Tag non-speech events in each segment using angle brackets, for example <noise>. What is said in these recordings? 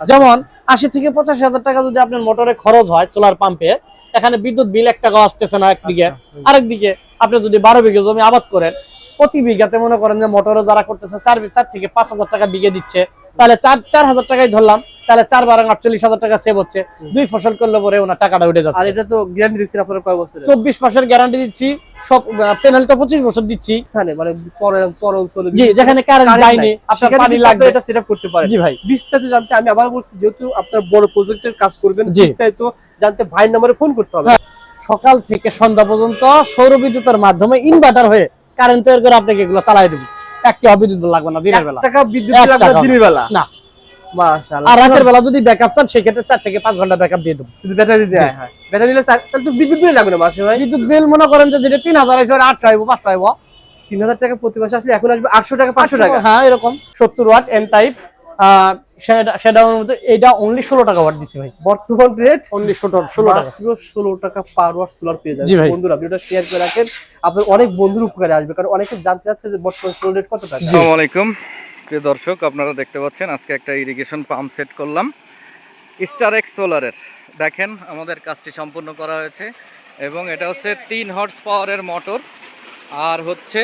যেমন আশি থেকে পঁচাশি হাজার টাকা যদি আপনার মোটরে খরচ হয় সোলার পাম্পে এখানে বিদ্যুৎ বিল এক টাকা আসতেছে না একদিকে বিঘে আরেক দিকে আপনি যদি বারো বিঘে জমি আবাদ করেন প্রতি বিঘাতে মনে করেন যে মোটরে যারা করতেছে চার চার থেকে পাঁচ হাজার টাকা বিঘে দিচ্ছে। তাহলে চার চার হাজার টাকাই ধরলাম তাহলে চার বারো আটচল্লিশ হাজার টাকা সেভ হচ্ছে। দুই ফসল করলে পরে ওনার টাকাটা উঠে আর যাচ্ছে এটা তো গ্যারান্টি দিচ্ছেন আপনারা কয় বছরের? চব্বিশ মাসের গ্যারান্টি দিচ্ছি সব প্যানেল তো পঁচিশ বছর দিচ্ছি। মানে চর চর অঞ্চলে জি যেখানে কারেন্ট কারেন্ট যায়নি আপনার পানি লাগবে। এটা সেটআপ করতে পারেন। জি ভাই। বিস্তারিত জানতে আমি আবার বলছি যেহেতু আপনার বড় প্রজেক্টের কাজ করবেন বিস্তারিত জানতে ভাইয়ের নম্বরে ফোন করতে হবে। হ্যাঁ। সকাল থেকে সন্ধ্যা পর্যন্ত সৌর বিদ্যুতের মাধ্যমে ইনভার্টার হয়ে কারেন্ট তৈরি করে আপনাকে এগুলো চালাই দেবো। একটি অবিদ্যুৎ লাগবে না দিনের বেলা। টাকা বিদ্যুৎ লাগবে দিনের বেলা? না। আর রাতের বেলা যদি ব্যাকআপ চান সেক্ষেত্রে চার থেকে পাঁচ ঘণ্টা ব্যাকআপ দিয়ে দেবো। শুধু ব্যাটারি দেয় হ্যাঁ। ব্যাটারি নিলে তাহলে তো বিদ্যুৎ বিল লাগবে না মাসে ভাই? বিদ্যুৎ বিল মনে করেন যে যেটা তিন হাজার আছে আটশো আইবো পাঁচশো আইবো। তিন হাজার টাকা প্রতি মাসে আসলে এখন আসবে আটশো টাকা পাঁচশো টাকা। হ্যাঁ এরকম। সত্তর ওয়াট এন টাইপ সেটা সেটা মধ্যে এইটা অনলি ষোলো টাকা ওয়াট দিচ্ছি ভাই। বর্তমান রেট অনলি ষোলো ষোলো টাকা। মাত্র ষোলো টাকা পার ওয়াট সোলার পেয়ে যাবেন। বন্ধুরা ভিডিওটা শেয়ার করে রাখেন। আপনার অনেক বন্ধুর উপকারে আসবে। কারণ অনেকে জানতে চাচ্ছে যে বর্তমান সোলার রেট কত টাকা? আসসালামু আলাইকুম। প্রিয় দর্শক, আপনারা দেখতে পাচ্ছেন, আজকে একটা ইরিগেশন পাম্প সেট করলাম। স্টার এক্স সোলারের দেখেন, আমাদের কাজটি সম্পূর্ণ করা হয়েছে এবং এটা হচ্ছে তিন হর্স পাওয়ারের মোটর আর হচ্ছে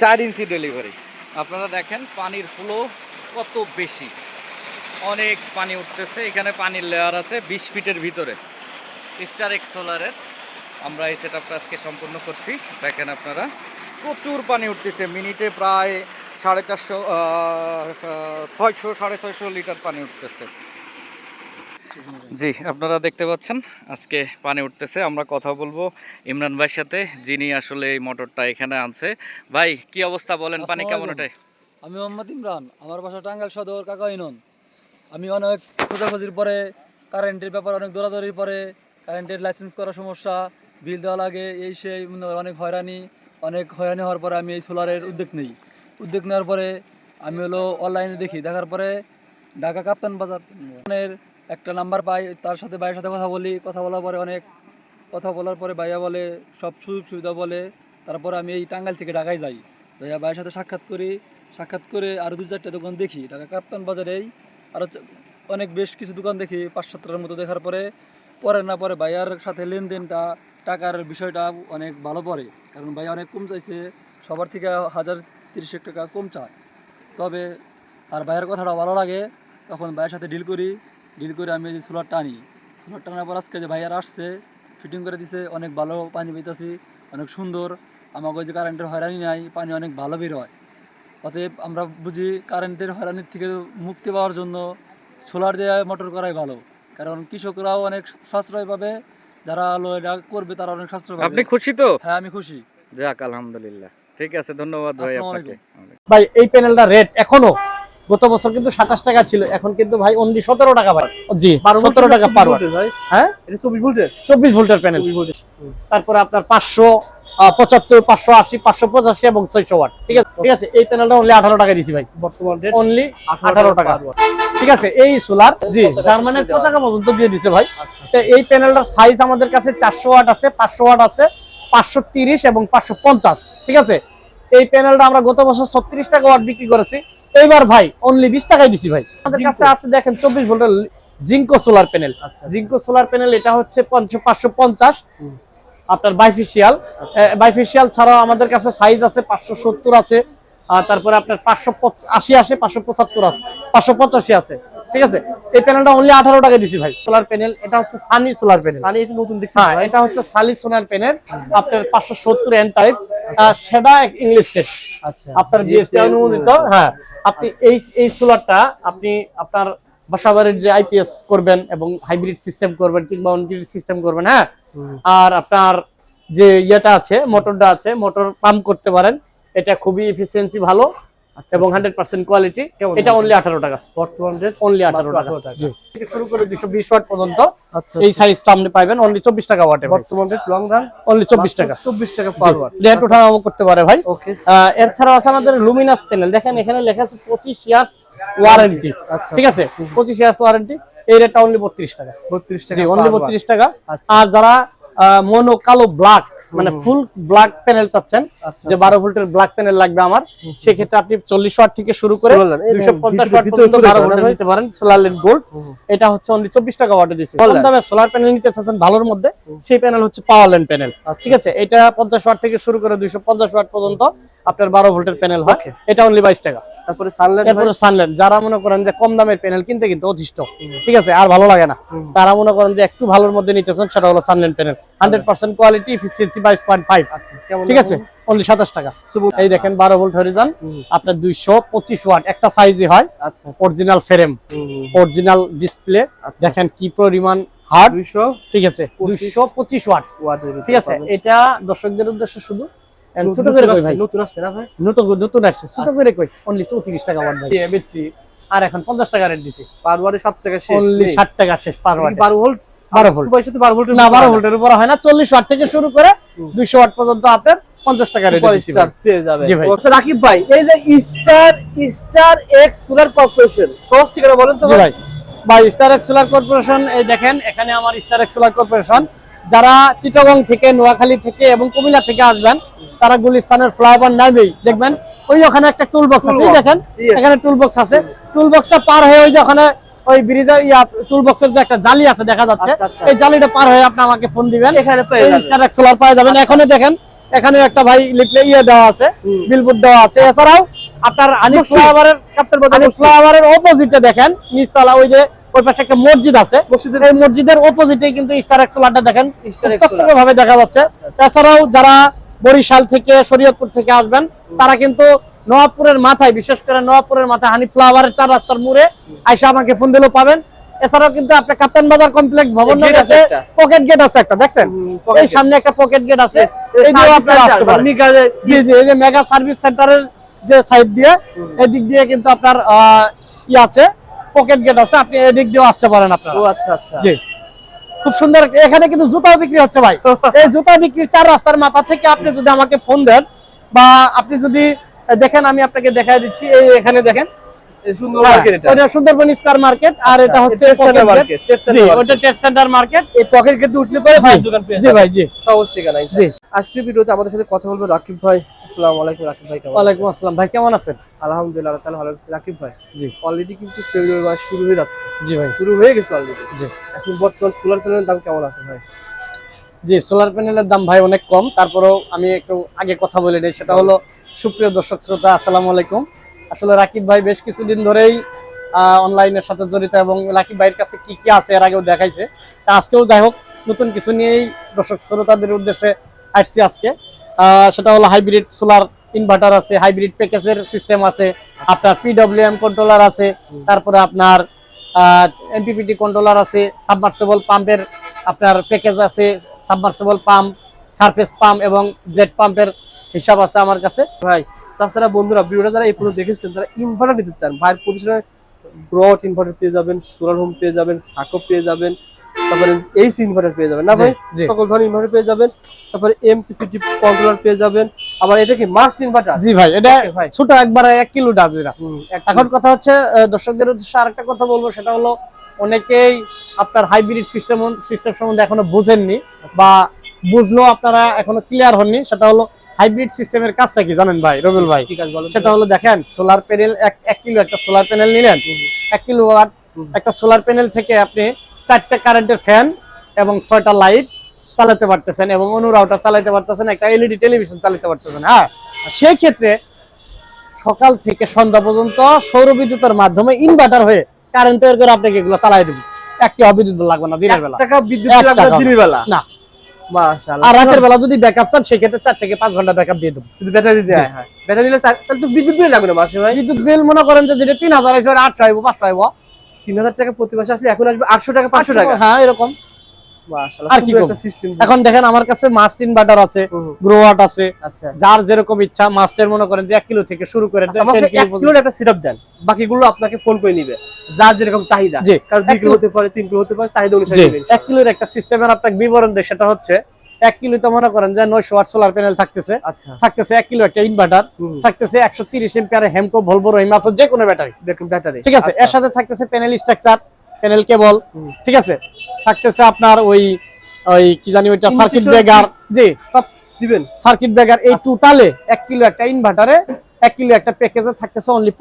চার ইঞ্চি ডেলিভারি আপনারা দেখেন, পানির ফ্লো কত বেশি। অনেক পানি উঠতেছে, এখানে পানির লেয়ার আছে বিশ ফিটের ভিতরে। স্টার এক্স সোলারের আমরা এই সেট আজকে সম্পূর্ণ করছি। দেখেন আপনারা, প্রচুর পানি উঠতেছে। মিনিটে প্রায় সাড়ে চারশো ছয়শো সাড়ে ছয়শো লিটার পানি উঠতেছে। জি আপনারা দেখতে পাচ্ছেন আজকে পানি উঠতেছে। আমরা কথা বলব ইমরান ভাইয়ের সাথে যিনি আসলে এই মোটরটা এখানে আনছে। ভাই কি অবস্থা বলেন পানি কেমন ওঠে? আমি মোহাম্মদ ইমরান আমার বাসা টাঙ্গাইল সদর কাকাইনন আমি অনেক খোঁজাখুঁজির পরে কারেন্টের ব্যাপারে অনেক দৌড়াদৌড়ির পরে কারেন্টের লাইসেন্স করার সমস্যা বিল দেওয়া লাগে এই সেই অনেক হয়রানি অনেক হয়রানি হওয়ার পরে আমি এই সোলারের উদ্যোগ নিই। উদ্যোগ নেওয়ার পরে আমি হলো অনলাইনে দেখি। দেখার পরে ঢাকা কাপ্তান বাজার। একটা নাম্বার পাই, তার সাথে ভাইয়ের সাথে কথা বলি। কথা বলার পরে অনেক কথা বলার পরে ভাইয়া বলে, সব সুযোগ সুবিধা বলে। তারপর আমি এই টাঙ্গাইল থেকে ঢাকায় যাই। ভাইয়া ভাইয়ের সাথে সাক্ষাৎ করি। সাক্ষাৎ করে আরও দু চারটে দোকান দেখি। ঢাকা কাপ্তান বাজারেই আরও অনেক বেশ কিছু দোকান দেখি পাঁচ সাতটার মতো দেখার পরে। পরে না পরে ভাইয়ার সাথে লেনদেনটা, টাকার বিষয়টা অনেক ভালো পড়ে। কারণ ভাইয়া অনেক কম চাইছে। সবার থেকে হাজার তিরিশ টাকা কম চায় তবে আর ভাইয়ের কথাটা ভালো লাগে তখন ভাইয়ের সাথে ডিল করি। ডিল করে আমি যে সোলার টানি সোলার টানার পর আজকে যে ভাইয়ার আসছে ফিটিং করে দিছে অনেক ভালো পানি পেতেছি অনেক সুন্দর। আমাকে যে কারেন্টের হয়রানি নাই পানি অনেক ভালো বের হয়। অতএব আমরা বুঝি কারেন্টের হয়রানির থেকে মুক্তি পাওয়ার জন্য সোলার দিয়ে মোটর করাই ভালো। কারণ কৃষকরাও অনেক সাশ্রয় পাবে যারা এটা করবে তারা অনেক সাশ্রয় আপনি পাবে খুশি তো? হ্যাঁ আমি খুশি। যাক আলহামদুলিল্লাহ। ঠিক আছে ধন্যবাদ ভাই আপনাকে। ভাই এই প্যানেলটা রেট এখনও। গত বছর কিন্তু সাতাশ টাকা ছিল এখন কিন্তু ভাই অনলি সতেরো টাকা ভাই জি বারো সতেরো টাকা পার ভাই। হ্যাঁ? এটা চব্বিশ ভোল্টের? চব্বিশ ভোল্টের প্যানেল তারপরে আপনার পাঁচশো পঁচাত্তর পাঁচশো আশি পাঁচশো পঁচাশি এবং ছয়শো ওয়াট। ঠিক আছে? ঠিক আছে। এই প্যানেলটা অনলি আঠারো টাকা দিছি ভাই। বর্তমান রেট অনলি আঠারো টাকা ঠিক আছে? এই সোলার জি। জার্মানের পতাকা পর্যন্ত দিয়ে দিছে ভাই। আচ্ছা। তো এই প্যানেলটার সাইজ আমাদের কাছে চারশো ওয়াট আছে পাঁচশো ওয়াট আছে। পাঁচশো তিরিশ এবং পাঁচশো পঞ্চাশ ঠিক আছে? এই প্যানেলটা আমরা গত বছর ছত্রিশ টাকা ওয়াট বিক্রি করেছি। এইবার ভাই অনলি বিশ টাকায় দিছি ভাই। আমাদের কাছে আছে দেখেন চব্বিশ ভোল্টের জিঙ্কো সোলার প্যানেল আচ্ছা। জিঙ্কো সোলার প্যানেল এটা হচ্ছে পাঁচশো পঞ্চাশ। আপনার বাইফিশিয়াল বাইফিশিয়াল ছাড়াও আমাদের কাছে সাইজ আছে পাঁচশো সত্তর আছে। আর তারপরে আপনার পাঁচশো আশি আছে পাঁচশো পঁচাত্তর আছে। পাঁচশো পঁচাশি আছে। ঠিক আছে? এই প্যানেলটা অনলি আঠারো টাকা দিছি ভাই। সোলার প্যানেল এটা হচ্ছে সানি সোলার প্যানেল সানি এটা নতুন দেখতে হ্যাঁ এটা হচ্ছে সালি সোলার প্যানেল আপনার পাঁচশো সত্তর এন টাইপ সেটা ইংলিশ টেস্ট আচ্ছা। আপনার বিএসটি অনুমোদিত। হ্যাঁ আপনি এই এই সোলারটা আপনি আপনার বাসাবাড়ির যে আইপিএস করবেন এবং হাইব্রিড সিস্টেম করবেন কিংবা অনগ্রিড সিস্টেম করবেন হ্যাঁ? আর আপনার যে ইয়েটা আছে মোটরটা আছে মোটর পাম্প করতে পারেন। এটা খুবই এফিসিয়েন্সি ভালো। এবং হান্ড্রেড পার্সেন্ট কোয়ালিটি এটা অনলি আঠারো টাকা। বর্তমান রেট অনলি আঠারো টাকা। 18 টাকা। জি। থেকে শুরু করে দুশো বিশ ওয়াট পর্যন্ত আচ্ছা এই সাইজটা আপনি পাইবেন অনলি চব্বিশ টাকা ওয়াটে বর্তমান রেট লং রান অনলি চব্বিশ টাকা। চব্বিশ টাকা পার ওয়াট রেট ওঠানামা করতে পারে ভাই। এছাড়াও আছে আমাদের লুমিনাস প্যানেল দেখেন এখানে লেখা আছে পঁচিশ ইয়ার্স ওয়ারেন্টি আচ্ছা ঠিক আছে? পঁচিশ ইয়ার্স ওয়ারেন্টি এই রেটটা অনলি বত্রিশ টাকা। বত্রিশ টাকা অনলি বত্রিশ টাকা। আচ্ছা। আর যারা মনো কালো ব্ল্যাক মানে ফুল ব্ল্যাক প্যানেল চাচ্ছেন আচ্ছা, যে বারো ভোল্টের ব্ল্যাক প্যানেল লাগবে আমার। সেক্ষেত্রে আপনি চল্লিশ ওয়াট থেকে শুরু করে দুইশো পঞ্চাশ ওয়াট পর্যন্ত বারো ভোল্টের নিতে পারেন সোলার লেট গোল্ড এটা হচ্ছে অনলি চব্বিশ টাকা ওয়াটে দিচ্ছে কম দামে সোলার প্যানেল নিতে চাচ্ছেন ভালোর মধ্যে সেই প্যানেল হচ্ছে পাওয়ার ল্যান্ড প্যানেল আচ্ছা। ঠিক আছে? এটা পঞ্চাশ ওয়াট থেকে শুরু করে দুইশো পঞ্চাশ ওয়াট পর্যন্ত আপনার বারো ভোল্টের প্যানেল হয়। এটা অনলি বাইশ টাকা। তারপরে সানলাইট যারা মনে করেন যে কম দামের প্যানেল কিনতে কিন্তু ঠিক আছে আর ভালো লাগে না। তারা মনে করেন যে একটু ভালোর মধ্যে নিতেছেন সেটা হলো panel hundred percent quality efficiency বাইশ পয়েন্ট ফাইভ আচ্ছা ঠিক আছে অনলি সাতাশ টাকা। এই দেখেন বারো ভোল্ট হরিজান আপনার দুইশো পঁচিশ ওয়াট। একটা সাইজই হয় অরিজিনাল ফ্রেম অরিজিনাল ডিসপ্লে। দেখেন কি পরিমাণ হার্ড দুইশো ঠিক আছে দুইশো পঁচিশ ওয়াট। ঠিক আছে এটা দর্শকদের উদ্দেশ্যে শুধু। ছোট করে কই ভাই? নতুন আসছে না ভাই? নতুন নতুন আসছে। ছোট করে কই? অনলি চৌত্রিশ টাকা ওয়াট ভাই বেচছি। আর এখন পঞ্চাশ টাকা রেট দিছি। পার ওয়াটে সাত টাকা শেষ অনলি নেই। ষাট টাকা শেষ পার এটা কি ওয়াট বারো ভোল্ট 12 ভোল্ট। সুপার সাথে বারো ভোল্টের না বেশি বারো হয় ভোল্টের উপর হয় না। চল্লিশ ওয়াট থেকে শুরু করে দুইশো ওয়াট পর্যন্ত আপনার পঞ্চাশ টাকা রেট পেয়ে যাবে রাকিব ভাই এই যে star star X solar corporation সহজ ঠিকানা বলেন তো ভাই? ভাই। স্টার এক্স সোলার কর্পোরেশন এই দেখেন এখানে আমার স্টার এক্স সোলার কর্পোরেশন যারা চিটাগং থেকে নোয়াখালী থেকে এবং কুমিল্লা থেকে আসবেন তারা গুলিস্তানের ফ্লাইওভার নামেই দেখবেন। ওই ওখানে একটা টুল বক্স আছে দেখেন এখানে টুল বক্স আছে। টুল বক্সটা পার হয়ে ওই যে ওখানে ওই ব্রিজের ইয়া টুল বক্সের যে একটা জালি আছে দেখা যাচ্ছে। আচ্ছা, আচ্ছা। এই জালিটা পার হয়ে আপনি আমাকে ফোন দিবেন। এখানে সোলার পাওয়া যাবেন। এখানে দেখেন এখানে একটা ভাই লিফলে ইয়ে দেওয়া আছে বিলবোর্ড দেওয়া আছে। এছাড়াও আপনার আনিক। ফ্লাইওভারের ফ্লাইওভারের অপোজিটে দেখেন নিচতলা ওই যে ওই পাশে একটা মসজিদ আছে। মসজিদের এই মসজিদের অপোজিটে কিন্তু স্টার এক্সোলারটা দেখেন। Star X চকচকে ভাবে দেখা যাচ্ছে। এছাড়াও যারা বরিশাল থেকে শরীয়তপুর থেকে আসবেন তারা কিন্তু নবাবপুরের মাথায় বিশেষ করে নবাবপুরের মাথায় হানি ফ্লাওয়ারের চার রাস্তার মোড়ে আইসা আমাকে ফোন দিলেও পাবেন। এছাড়াও কিন্তু আপনার কাপ্তান বাজার কমপ্লেক্স ভবন আছে পকেট গেট আছে একটা দেখছেন? এই সামনে একটা পকেট গেট আছে। এই এই দিয়েও আপনারা আসতে পারেন। জি জি এই যে মেগা সার্ভিস সেন্টারের যে সাইড দিয়ে এদিক দিয়ে কিন্তু আপনার আহ, ই আছে। পকেট গেট আছে আপনি এদিক দিয়ে আসতে পারেন আপনারা। ও আচ্ছা আচ্ছা। জি। খুব সুন্দর এখানে কিন্তু জুতাও বিক্রি হচ্ছে ভাই। <laughs> এই জুতা বিক্রি চার রাস্তার মাথা থেকে আপনি যদি আমাকে ফোন দেন বা আপনি যদি দেখেন আমি আপনাকে দেখাই দিচ্ছি এই এখানে দেখেন সুন্দর হ্যাঁ, মার্কেট এটা। ওটা সুন্দরবন স্কয়ার মার্কেট আর এটা হচ্ছে Trade center pocket market, gate। trade center জি, ওটা টেস্ট মার্কেট এই পকেট গেটে উঠলে পরে ভাইয়ের দোকান পেয়ে জি ভাই জি। সহজ ঠিকানা জি। আজকের ভিডিওতে আমাদের সাথে কথা বলব রাকিব ভাই। আসসালামু আলাইকুম রাকিব ভাই কেমন আছেন? আসসালাম। ভাই কেমন আছেন? আলহামদুলিল্লাহ আল্লাহ ভালো আছে রাকিব ভাই জি। অলরেডি কিন্তু ফেব্রুয়ারি মাস শুরু হয়ে যাচ্ছে। জি ভাই। শুরু হয়ে গেছে অলরেডি জি। এখন বর্তমান সোলার প্যানেলের দাম কেমন আছে ভাই? জি সোলার প্যানেলের দাম ভাই অনেক কম। তারপরেও আমি একটু আগে কথা বলে নিই। সেটা হলো সুপ্রিয় দর্শক শ্রোতা আসসালামু আলাইকুম। আসলে রাকিব ভাই বেশ কিছুদিন ধরেই অনলাইনের সাথে জড়িত এবং রাকিব ভাইয়ের কাছে কি কি আছে এর আগেও দেখাইছে। তা আজকেও যাই হোক, নতুন কিছু নিয়েই দর্শক শ্রোতাদের উদ্দেশ্যে আসছি আজকে। সেটা হলো হাইব্রিড সোলার ইনভার্টার আছে হাইব্রিড প্যাকেজের সিস্টেম আছে, আপনার পিডব্লিউএম কন্ট্রোলার আছে, তারপরে আপনার এমপিপিটি কন্ট্রোলার আছে সাবমার্সেবল পাম্পের আপনার প্যাকেজ আছে সাবমার্সেবল পাম্প সারফেস পাম্প এবং জেট পাম্পের হিসাব আছে আমার কাছে। ভাই তাছাড়া বন্ধুরা ভিডিওটা যারা এই পর্যন্ত দেখেছেন তারা ইনভার্টার নিতে চান। ভাইয়ের প্রতিষ্ঠানে ব্রড ইনভার্টার পেয়ে যাবেন সোলার হোম পেয়ে যাবেন সাকো পেয়ে যাবেন তারপরে এইচ ইনভার্টার পেয়ে যাবেন। না ভাই। সকল ধরনের ইনভার্টার পেয়ে যাবেন তারপরে এমপিপিটি কন্ট্রোলার পেয়ে যাবেন। আবার এটা কি মাস্ট ইনভার্টার জি ভাই এটা ভাই। ছোট একবারে এক কিলো ডাজিরা। এখন কথা হচ্ছে দর্শকদের উদ্দেশ্যে আরেকটা কথা বলব সেটা হলো অনেকেই আপনার হাইব্রিড সিস্টেম সিস্টেম সম্বন্ধে এখনও বোঝেননি বা বুঝলেও আপনারা এখনও ক্লিয়ার হননি সেটা হলো হাইব্রিড সিস্টেমের কাজটা কি জানেন ভাই রবিউল ভাই? সেটা হলো দেখেন সোলার প্যানেল এক কিলো একটা সোলার প্যানেল নিলেন। এক কিলো ওয়াট একটা সোলার প্যানেল থেকে আপনি চারটা কারেন্টের ফ্যান এবং ছয়টা লাইট চালাতে পারতেছেন এবং অনুরাউটার চালাতে পারতেছেন একটা এলইডি টেলিভিশন চালাতে পারতেছেন হ্যাঁ? সেই ক্ষেত্রে সকাল থেকে সন্ধ্যা পর্যন্ত সৌর বিদ্যুতের মাধ্যমে ইনভার্টার হয়ে কারেন্ট তৈরি করে আপনাকে এগুলো চালাই দেবে। একটি অবিদ্যুৎ লাগবে না দিনের বেলা। টাকা বিদ্যুৎ টাকাও। দিনের বেলা? না। আর রাতের বেলা যদি ব্যাকআপ চান সেক্ষেত্রে চার থেকে পাঁচ ঘণ্টা ব্যাকআপ দিয়ে দেবো। শুধু ব্যাটারি দেয় হ্যাঁ। ব্যাটারি নিলে তাহলে তো বিদ্যুৎ বিল লাগবে না মাসে ভাই? বিদ্যুৎ বিল মনে করেন যে যেটা তিন হাজার আছে আটশো আইবো পাঁচশো আইবো। তিন হাজার টাকা প্রতি মাসে আসলে এখন আসবে আটশো টাকা পাঁচশো টাকা। হ্যাঁ এরকম। আর কি এখন দেখেন আমার কাছে মাস্ট ইনভার্টার আছে গ্রোয়াট আছে আচ্ছা। যার যেরকম ইচ্ছা মাস্টের মনে করেন যে এক কিলো থেকে শুরু করে আচ্ছা, আমাকে 10 কিলো এক পর্যন্ত। কিলোর একটা সিরাপ দেন। বাকিগুলো আপনাকে ফোন করে নিবে যার যেরকম চাহিদা। কারণ দুই কিলো কিলো- হতে পারে তিন কিলো হতে পারে চাহিদা অনুসারে এক কিলোর একটা সিস্টেমের আপনাকে বিবরণ দেয় সেটা হচ্ছে এক কিলোতে মনে করেন যে নয়শো ওয়াট সোলার প্যানেল থাকতেছে। আচ্ছা। থাকতেছে এক কিলো একটা ইনভার্টার থাকতেছে একশো তিরিশ এম্পিয়ার হেমকো ভলভো রহিমা যে কোনো ব্যাটারি ব্যাটারি ঠিক আছে এর সাথে থাকতেছে প্যানেল স্ট্রাকচার প্যানেল কেবল ঠিক আছে? থাকতেছে আপনার ওই ওই কি জানি ওইটা সার্কিট ব্রেকার জি সব দিবেন। সার্কিট ব্রেকার এই টোটালে এক কিলো একটা ইনভার্টারে এক কিলো একটা প্যাকেজে থাকতেছে অনলি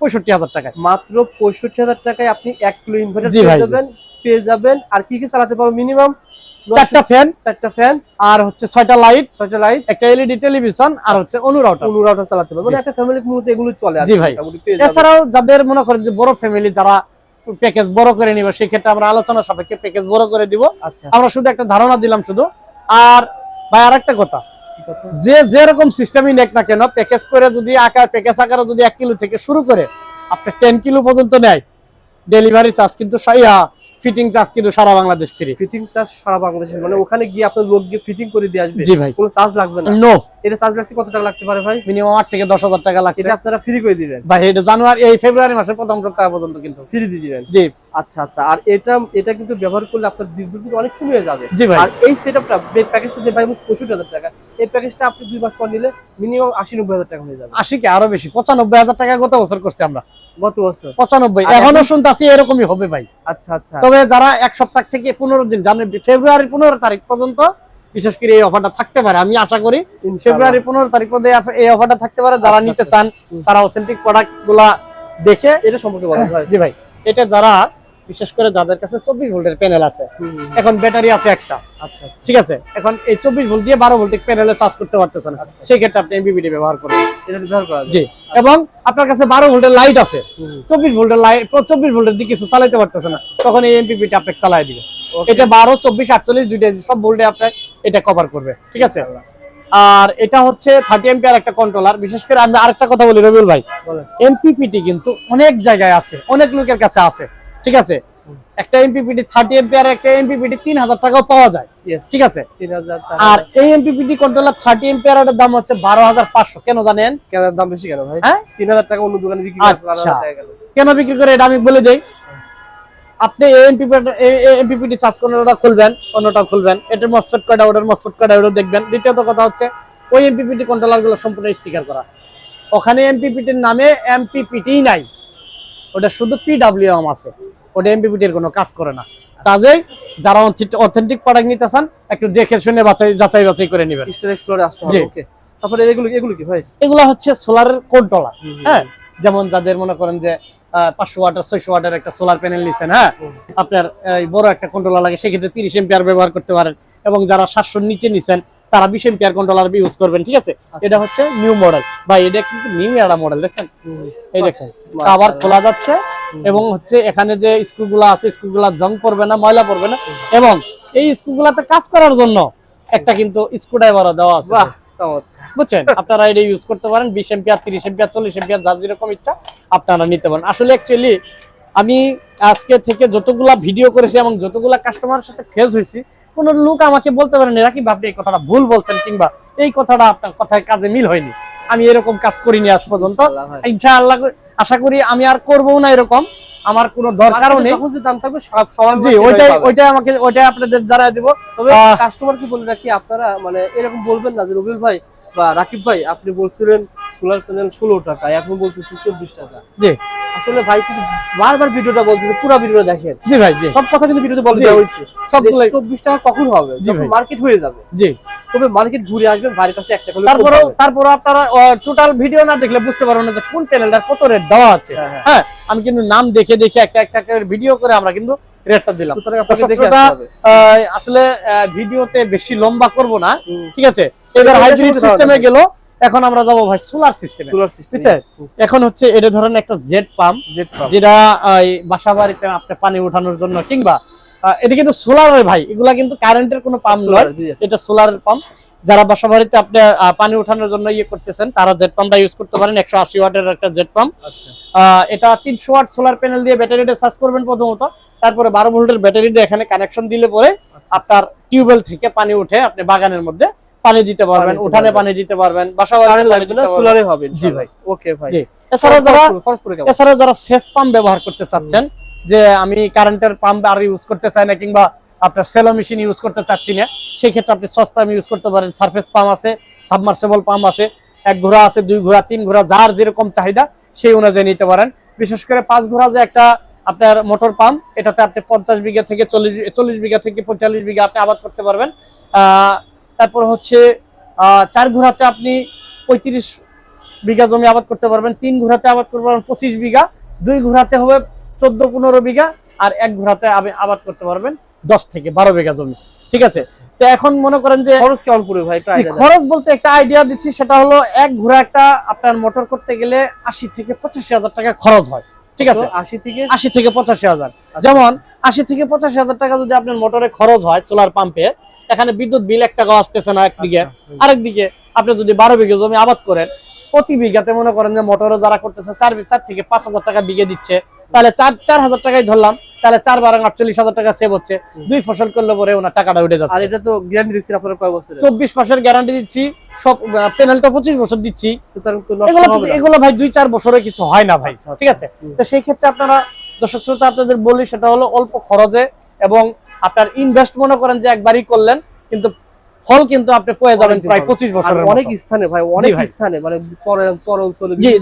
পঁয়ষট্টি হাজার টাকায়। মাত্র পঁয়ষট্টি হাজার টাকায় আপনি এক কিলো ইনভার্টার পেয়ে যাবেন পেয়ে যাবেন। আর কি কি চালাতে পারব মিনিমাম চারটা ফ্যান চারটা ফ্যান আর হচ্ছে ছয়টা লাইট ছয়টা লাইট একটা এলইডি টেলিভিশন আর হচ্ছে অনুরাউটার পনেরো রাউটার চালাতে পারব। মানে একটা ফ্যামিলির মধ্যে এগুলো চলে জি ভাই। এছাড়াও যাদের মনে করেন যে বড় ফ্যামিলি যারা প্যাকেজ বড় করে নিবে সেই ক্ষেত্রে আমরা আলোচনা সাপেক্ষে প্যাকেজ বড় করে দিব। আচ্ছা। আমরা শুধু একটা ধারণা দিলাম শুধু। আর ভাই আর একটা কথা? যে যেরকম সিস্টেমই নেক না কেন প্যাকেজ করে যদি আকার প্যাকেজ আকারে যদি এক কিলো থেকে শুরু করে আপনি টেন কিলো পর্যন্ত নেয়। ডেলিভারি চার্জ কিন্তু ফিটিং চার্জ কিন্তু সারা বাংলাদেশ ফ্রি ফিটিং চার্জ সারা বাংলাদেশে মানে ওখানে গিয়ে আপনার লোক গিয়ে ফিটিং করে দিয়ে আসবে? জি ভাই। কোনো চার্জ লাগবে না? নো এটা চার্জ লাগতে কত টাকা লাগতে পারে ভাই? মিনিমাম আট থেকে দশ হাজার টাকা লাগছে। এটা আপনারা ফ্রি করে দিবেন। ভাই এটা জানুয়ারি এই ফেব্রুয়ারি মাসের প্রথম সপ্তাহ পর্যন্ত কিন্তু। ফ্রি দিয়ে দিবেন। জি। আচ্ছা আচ্ছা। আর এটা এটা কিন্তু ব্যবহার করলে আপনার বিদ্যুৎ কিন্তু অনেক কমে যাবে। জি ভাই। আর এই সেটআপটা এই প্যাকেজটা যে ভাই পঁয়ষট্টি হাজার টাকা এই প্যাকেজটা আপনি দুই মাস পর নিলে মিনিমাম আশি নব্বই হাজার টাকা হয়ে যাবে। আশি কে আরও বেশি পঁচানব্বই হাজার টাকা গত বছর করছি আমরা। গত বছর। পঁচানব্বই। এখনও শুনতেছি এরকমই হবে ভাই। আচ্ছা আচ্ছা। তবে যারা এক সপ্তাহ থেকে পনেরো দিন জানুয়ারি ফেব্রুয়ারি পনেরো তারিখ পর্যন্ত বিশেষ করে এই অফারটা থাকতে পারে আমি আশা করি ফেব্রুয়ারি পনেরো তারিখ পর্যন্ত এই অফারটা থাকতে পারে। যারা আচ্ছা, নিতে আচ্ছা। চান তারা অথেন্টিক প্রোডাক্টগুলা দেখে এটা সম্পর্কে বলা জি ভাই। এটা যারা বিশেষ করে যাদের কাছে চব্বিশ ভোল্টের প্যানেল আছে। এখন ব্যাটারি আছে একটা। আচ্ছা আচ্ছা। ঠিক আছে? এখন এই চব্বিশ ভোল্ট দিয়ে বারো ভোল্টের প্যানেলে চার্জ করতে পারতেছেন। আচ্ছা। সেই ক্ষেত্রে আপনি এমবিবিটি ব্যবহার করবেন। ব্যবহার করা জি। এবং আপনার কাছে বারো ভোল্টের লাইট আছে। চব্বিশ ভোল্টের লাইট চব্বিশ ভোল্টের দিকে কিছু চালাইতে পারতেছে না। তখন এই এমপিপিটা আপনাকে চালাই দিবে এটা বারো চব্বিশ আটচল্লিশ দুইটা সব ভোল্টে আপনার এটা কভার করবে। ঠিক আছে? আর এটা হচ্ছে থার্টি এমপিআর একটা কন্ট্রোলার বিশেষ করে আমি আরেকটা কথা বলি রবিউল ভাই। এমপিপিটি কিন্তু অনেক জায়গায় আছে অনেক লোকের কাছে আছে। ঠিক আছে? একটা এমপিপিটি থার্টি এমপিআর একটা এমপিপিটি তিন হাজার টাকাও পাওয়া যায়। ঠিক আছে? আর। এই এমপিপিটি কন্ট্রোলার থার্টি এমপিআর এর দাম হচ্ছে বারো হাজার পাঁচশো। কেন জানেন? কেন দাম বেশি কেন ভাই? হ্যাঁ? তিন হাজার টাকা অন্য দোকানে বিক্রি আচ্ছা। কেন বিক্রি করে? এটা আমি বলে দেই। আপনি এমপিপিটি চার্জ কোনটা খুলবেন অন্যটা খুলবেন। এটার মসফেট কয়টা ওটার মসফেট কয়টা ওটা দেখবেন। দ্বিতীয়ত কথা হচ্ছে ওই এমপিপিটি কন্ট্রোলারগুলো সম্পূর্ণ স্টিকার করা। ওখানে এমপিপিটির নামে এমপিপিটি নাই। ওটা শুধু পিডাব্লিউএম আছে। ওটা এমপিপিটির কোনো কাজ করে না। কাজেই যারা অথেন্টিক প্রোডাক্ট নিতে চান একটু দেখে শুনে বাছাই যাচাই বাছাই করে নেবেন। স্টার এক্সপ্লোরে আসতে হবে ওকে তারপরে এগুলো এগুলো কি ভাই? এগুলো হচ্ছে সোলারের হুম, হুম। হ্যাঁ? যেমন যাদের মনে করেন যে পাঁচশো ওয়াটার ছয়শো ওয়াটার একটা সোলার প্যানেল নিছেন হ্যাঁ? আপনার বড় একটা কন্ট্রোলার লাগে সেক্ষেত্রে তিরিশ এম্পিয়ার ব্যবহার করতে পারেন। এবং যারা সাতশোর নিচে নিছেন তারা বিশ এম্পিয়ার কন্ট্রোলার ইউজ করবেন ঠিক আছে? এটা হচ্ছে নিউ মডেল বা এটা কিন্তু নিউ এরা মডেল দেখছেন? এই দেখেন আবার খোলা যাচ্ছে এবং হচ্ছে এখানে যে স্ক্রুগুলো আছে স্ক্রুগুলা জং পড়বে না ময়লা পড়বে না এবং এই স্ক্রুগুলাতে কাজ করার জন্য একটা কিন্তু স্ক্রু ড্রাইভারও দেওয়া আছে। বুঝছেন? আপনারা এটা ইউজ করতে পারেন বিশ এম্পিয়ার তিরিশ এম্পিয়ার চল্লিশ এম্পিয়ার যার যেরকম ইচ্ছা আপনারা নিতে পারেন। আসলে অ্যাকচুয়ালি আমি আজকে থেকে যতগুলা ভিডিও করেছি এবং যতগুলা কাস্টমারের সাথে ফেস হয়েছি কোন লোক আমাকে বলতে পারেন এরা কি আপনি এই কথাটা ভুল বলছেন কিংবা এই কথাটা আপনার কথায় কাজে মিল হয়নি। আমি এরকম কাজ করিনি আজ পর্যন্ত। ইনশাআল্লাহ আশা করি আমি আর করব না এরকম। আমার কোনো দরকারও নেই। দাম থাকবে সব জি ওইটাই ওইটাই আমাকে ওইটাই আপনাদের জানাই দিব। তবে কাস্টমার কি বলে রাখি আপনারা মানে এরকম বলবেন না যে রবিউল ভাই বা রাকিব ভাই আপনি বলছিলেন সোলার প্যানেল ষোলো টাকা এখন বলতেছি চব্বিশ টাকা। জি। আসলে ভাই কিন্তু বারবার ভিডিওটা বলতেছে পুরো ভিডিওটা দেখেন। জি ভাই জি। সব কথা কিন্তু ভিডিওতে বলে। দেওয়া হয়েছে সবগুলাই- চব্বিশ টাকা কখন হবে? যখন মার্কেট হয়ে যাবে। জি। তবে মার্কেট ঘুরে আসবেন বাড়ির কাছে একটা করে তারপরে তারপরে আপনারা টোটাল ভিডিও না দেখলে বুঝতে পারবেন না যে কোন প্যানেলটার কত রেট দেওয়া আছে। হ্যাঁ, হ্যাঁ। হ্যাঁ আমি কিন্তু নাম দেখে দেখে একটা একটা করে ভিডিও করে আমরা কিন্তু রেটটা দিলাম। আসলে ভিডিওতে বেশি লম্বা করব না ঠিক আছে? এবার হাইব্রিড সিস্টেমে গেল এখন আমরা যাব ভাই সোলার সিস্টেমে সোলার সিস্টেম এখন হচ্ছে এটা ধরেন একটা জেট পাম্প জেট পাম্প যেটা এই বাসা বাড়িতে আপনি পানি ওঠানোর জন্য কিংবা এটা কিন্তু সোলারের ভাই এগুলা কিন্তু কারেন্টের কোনো পাম্প নয়। এটা সোলারের পাম্প যারা বাসা বাড়িতে আপনি পানি ওঠানোর জন্য ইয়ে করতেছেন তারা জেট পাম্পটা ইউজ করতে পারেন একশো আশি ওয়াটের একটা জেট পাম্প আচ্ছা। এটা তিনশো ওয়াট সোলার প্যানেল দিয়ে ব্যাটারিটা চার্জ করবেন প্রথমত। তারপরে বারো ভোল্টের ব্যাটারি দিয়ে এখানে কানেকশন দিলে পরে আচ্ছা, আপনার টিউবওয়েল থেকে পানি উঠে আপনি বাগানের মধ্যে পানি দিতে পারবেন উঠানে পানি দিতে পারবেন বাসা। সোলারে হবে জি ভাই। ওকে ভাই। জি। এছাড়াও যারা এছাড়াও যারা সেফ পাম্প ব্যবহার করতে চাচ্ছেন যে আমি কারেন্টের পাম্প আর ইউজ করতে চাই না কিংবা আপনার সেলো মেশিন ইউজ করতে চাচ্ছি না সেই ক্ষেত্রে আপনি সস পাম্প ইউজ করতে পারেন। সারফেস পাম্প আছে সাবমার্সেবল পাম্প আছে এক ঘোড়া আছে দুই ঘোড়া তিন ঘোড়া যার যেরকম চাহিদা সেই অনুযায়ী নিতে পারেন। বিশেষ করে পাঁচ ঘোড়া যে একটা আপনার মোটর পাম্প এটাতে আপনি পঞ্চাশ বিঘা থেকে চল্লিশ চল্লিশ বিঘা থেকে পঁয়তাল্লিশ বিঘা আপনি আবাদ করতে পারবেন। আহ, তারপর হচ্ছে আহ, চার ঘোড়াতে আপনি পঁয়ত্রিশ বিঘা জমি আবাদ করতে পারবেন তিন ঘোড়াতে আবাদ করতে পারবেন পঁচিশ বিঘা দুই ঘোড়াতে হবে চোদ্দ পনেরো বিঘা আর এক ঘোড়াতে আবে- আবাদ করতে পারবেন দশ থেকে বারো বিঘা জমি। ঠিক আছে? তো এখন মনে করেন যে খরচ কেমন পড়বে ভাই। খরচ বলতে একটা আইডিয়া দিচ্ছি সেটা হলো এক ঘোড়া একটা আপনার মোটর করতে গেলে আশি থেকে পঁচাশি হাজার টাকা খরচ হয়। ঠিক আছে? আশি থেকে আশি থেকে পঁচাশি হাজার। যেমন আশি থেকে পঁচাশি হাজার টাকা যদি আপনার মোটরে খরচ হয় সোলার পাম্পে এখানে বিদ্যুৎ বিল এক টাকা আসতেছে না একদিকে। আরেকদিকে আরেক দিকে আপনি যদি বারো বিঘে জমি আবাদ করেন প্রতি বিঘাতে মনে করেন যে মোটরে যারা করতেছে চার চার থেকে পাঁচ হাজার টাকা বিঘে দিচ্ছে। তাহলে চার চার হাজার টাকাই ধরলাম তাহলে চার বারো আটচল্লিশ হাজার টাকা সেভ হচ্ছে। দুই ফসল করলে পরে ওনার টাকাটা উঠে আর যাচ্ছে এটা তো গ্যারান্টি দিচ্ছেন আপনারা কয় বছরের? চব্বিশ মাসের গ্যারান্টি দিচ্ছি সব প্যানেল তো পঁচিশ বছর দিচ্ছি। এগুলো ভাই দুই চার বছরে কিছু হয় না ভাই আচ্ছা, ঠিক আছে? আচ্ছা। তো সেই ক্ষেত্রে আপনারা দর্শক শ্রোতা আপনাদের বলি সেটা হলো অল্প খরচে এবং আপনার ইনভেস্ট মনে করেন যে একবারই করলেন কিন্তু ফল কিন্তু আপনি পেয়ে যাবেন প্রায় পঁচিশ বছর অনেক স্থানে ভাই অনেক স্থানে মানে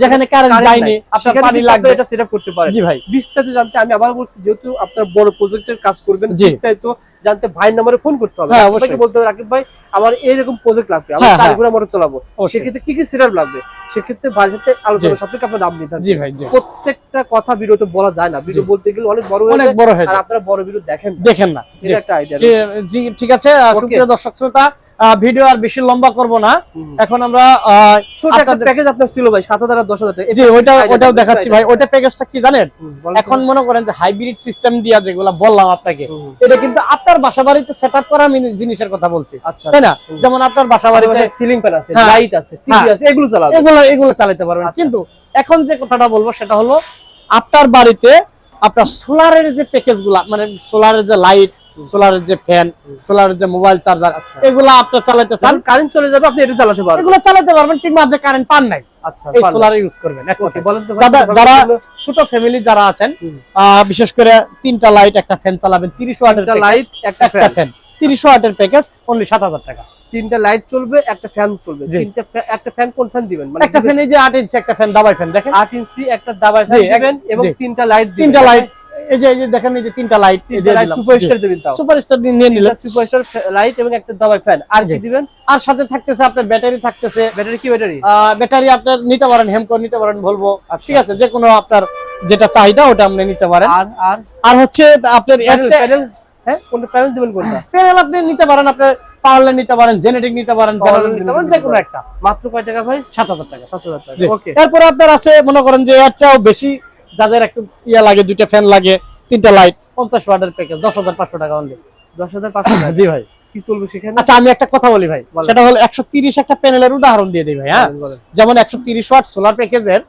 যেখানে কারেন্ট যায়নি আপনার পানি লাগবে। এটা সেটা করতে পারেন। জি ভাই। বিস্তারিত জানতে আমি আবার বলছি যেহেতু আপনার বড় প্রজেক্টের কাজ করবেন। বিস্তারিত জানতে ভাই নাম্বারে ফোন করতে হবে। হ্যাঁ, অবশ্যই। বলতে হবে রাকিব ভাই আমার এইরকম প্রজেক্ট লাগবে আমার কারিগুরা চার হ্যাঁ। ঘোড়া মোটর চালাবো। সেক্ষেত্রে কি কি সিরাপ লাগবে? সেক্ষেত্রে ভাইয়ের সাথে আলোচনা থেকে আপনার নাম নিতে হবে জি ভাই প্রত্যেকটা কথা ভিডিওতে বলা যায় না। ভিডিও বলতে গেলে অনেক বড় অনেক বড় হয়ে আর আপনারা বড় ভিডিও দেখেন দেখেন না। এটা একটা আইডিয়া ঠিক আছে। সুপ্রিয় দর্শক শ্রোতা ভিডিও আর বেশি লম্বা করব না। এখন আমরা প্যাকেজ আপনার ছিল ভাই সাত হাজার আর দশ হাজার টাকা। জি ওইটা ওটাও দেখাচ্ছি ভাই। ওইটা প্যাকেজটা কি জানেন। এখন মনে করেন যে হাইব্রিড সিস্টেম দিয়া যেগুলা বললাম আপনাকে এটা কিন্তু আপনার বাসা বাড়িতে সেট আপ করা জিনিসের কথা বলছি। আচ্ছা তাই না? যেমন আপনার বাসা বাড়িতে সিলিং ফ্যান আছে হ্যাঁ। লাইট আছে টিভি হ্যাঁ। আছে এগুলো চালাবে এগুলো এগুলো চালাতে পারবেন। আচ্ছা। কিন্তু এখন যে কথাটা বলব সেটা হলো আপনার বাড়িতে আপনার সোলারের যে প্যাকেজগুলা মানে সোলারের যে লাইট সোলারের যে ফ্যান সোলারের যে মোবাইল চার্জার আচ্ছা। এগুলো আপনি চালাতে চান? কারেন্ট চলে যাবে আপনি এটা চালাতে পারবেন। এগুলো চালাতে পারবেন কিংবা আপনি কারেন্ট পান নাই। আচ্ছা এই সোলার ইউজ করবেন এক ওকে কথায়। বলেন তো ভাই, যারা কীভাবে যারা করল? ছোট ফ্যামিলি যারা আছেন বিশেষ করে তিনটা লাইট একটা ফ্যান চালাবেন তিরিশ ওয়াটের তিনটা লাইট একটা ফ্যান ফ্যান তিরিশ ওয়াটের প্যাকেজ অনলি সাত হাজার টাকা। তিনটা লাইট চলবে একটা ফ্যান চলবে। তিনটা ফ্যান একটা ফ্যান কোন ফ্যান দিবেন? মানে একটা ফ্যান এই যে আট ইঞ্চি একটা ফ্যান দাবাই ফ্যান দেখেন? আট ইঞ্চি একটা দাবায় ফ্যান দিবেন এবং তিনটা লাইট তিনটা লাইট এই যে এই যে দেখেন এই যে তিনটা লাইট তিনটা লাইট সুপারস্টার দিবেন তাও। সুপারস্টার নিয়ে নিলেন। সুপারস্টার লাইট এবং একটা দাবায় ফ্যান আর কি দিবেন? আর সাথে থাকতেছে আপনার ব্যাটারি থাকতেছে। ব্যাটারি কি ব্যাটারি ব্যাটারি আপনার নিতে পারেন হেমকো নিতে পারেন বলব আচ্ছা। ঠিক আছে যে কোনো আপনার যেটা চাহিদা ওটা আপনি নিতে পারেন। আর আর? আর হচ্ছে আপনার প্যানেল হ্যাঁ কোনটা প্যানেল দিবেন কোনটা? প্যানেল আপনি নিতে পারেন আপনার পাওয়ারলেন নিতে পারেন জেনেটিক নিতে পারেন জেনারেল নিতে পারেন যে কোনো একটা। মাত্র কয় টাকা ভাই? সাত হাজার টাকা। সাত হাজার টাকা। ওকে এরপরে আপনার আছে মনে করেন যে এর চেয়েও বেশি যাদের একটু ইয়া লাগে দুইটা ফ্যান লাগে তিনটা লাইট পঞ্চাশ ওয়াটের প্যাকেজ দশ হাজার পাঁচশো টাকা অনলি দশ হাজার পাঁচশো <laughs> জি ভাই। কি চলবে সেখানে? আচ্ছা আমি একটা কথা বলি ভাই। সেটা হলো একশো তিরিশ একটা প্যানেলের উদাহরণ দিয়ে দিই ভাই হ্যাঁ। যেমন একশো তিরিশ ওয়াট সোলার প্যাকেজের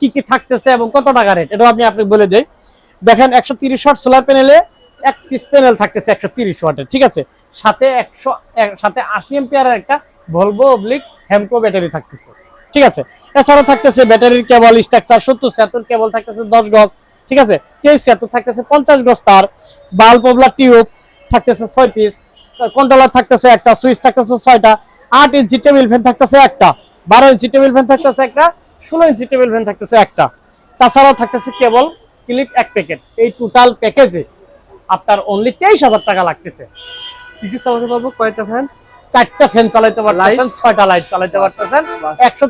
কি কি থাকতেছে এবং কত টাকা রেট এটাও আপনি আপনি বলে দেই। দেখেন একশো তিরিশ ওয়াট সোলার প্যানেলে এক পিস প্যানেল থাকতেছে একশো তিরিশ ওয়াটের ঠিক আছে? সাথে একশো এক- সাথে আশি এম্পিয়ারের একটা ভলভো অবলিক হেমকো ব্যাটারি থাকতেছে। ঠিক আছে? এছাড়া থাকতেছে ব্যাটারির কেবল স্ট্রাকচার সত্তর ছিয়াত্তর কেবল থাকতেছে দশ গজ, ঠিক আছে? তেইশ ছিয়াত্তর থাকতেছে পঞ্চাশ গজ তার। বাল্ব ওবলার টিউব থাকতেছে ছয় পিস কন্ট্রোলার থাকতেছে একটা সুইচ থাকতেছে ছয়টা, আট ইঞ্চি টেবিল ফ্যান থাকতেছে একটা, বারো ইঞ্চি টেবিল ফ্যান থাকতেছে একটা, ষোলো ইঞ্চি টেবিল ফ্যান থাকতেছে একটা। তাছাড়াও থাকতেছে কেবল ক্লিপ এক প্যাকেট এই টোটাল প্যাকেজে আপনার অনলি তেইশ হাজার টাকা লাগতেছে। কি কি চালাতে পারব? কয়টা ফ্যান চারটা ফ্যান চালাতে পারতেছেন ছয়টা লাইট চালাতে পারতেছেন। একশো